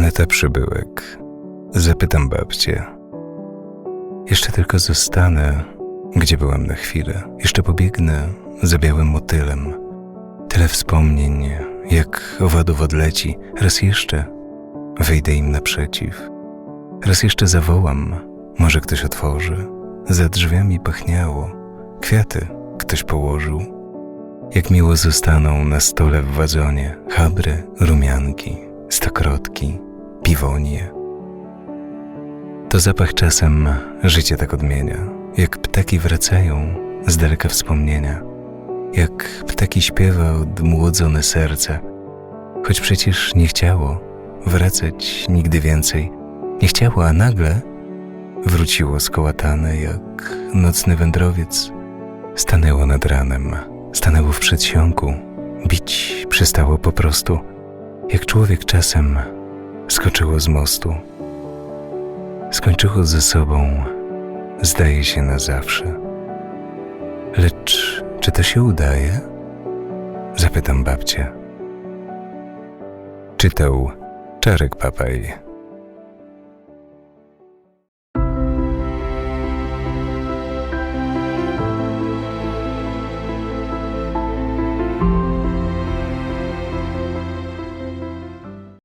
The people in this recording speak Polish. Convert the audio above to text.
Lata przybyłek. Zapytam babcię. Jeszcze tylko zostanę, gdzie byłam na chwilę. Jeszcze pobiegnę za białym motylem. Tyle wspomnień, jak owadów odleci. Raz jeszcze wyjdę im naprzeciw. Raz jeszcze zawołam, może ktoś otworzy. Za drzwiami pachniało, kwiaty ktoś położył. Jak miło zostaną na stole w wazonie chabry, rumianki, stokrotki, piwonie. To zapach czasem życie tak odmienia, jak ptaki wracają z daleka wspomnienia, jak ptaki śpiewa odmłodzone serce, choć przecież nie chciało wracać nigdy więcej, nie chciało, a nagle wróciło skołatane jak nocny wędrowiec, stanęło nad ranem, stanęło w przedsionku, bić przestało po prostu, jak człowiek czasem skoczyło z mostu. Skończyło ze sobą, zdaje się na zawsze. Lecz czy to się udaje? Zapytam babcię. Czytał Czarek Papaj.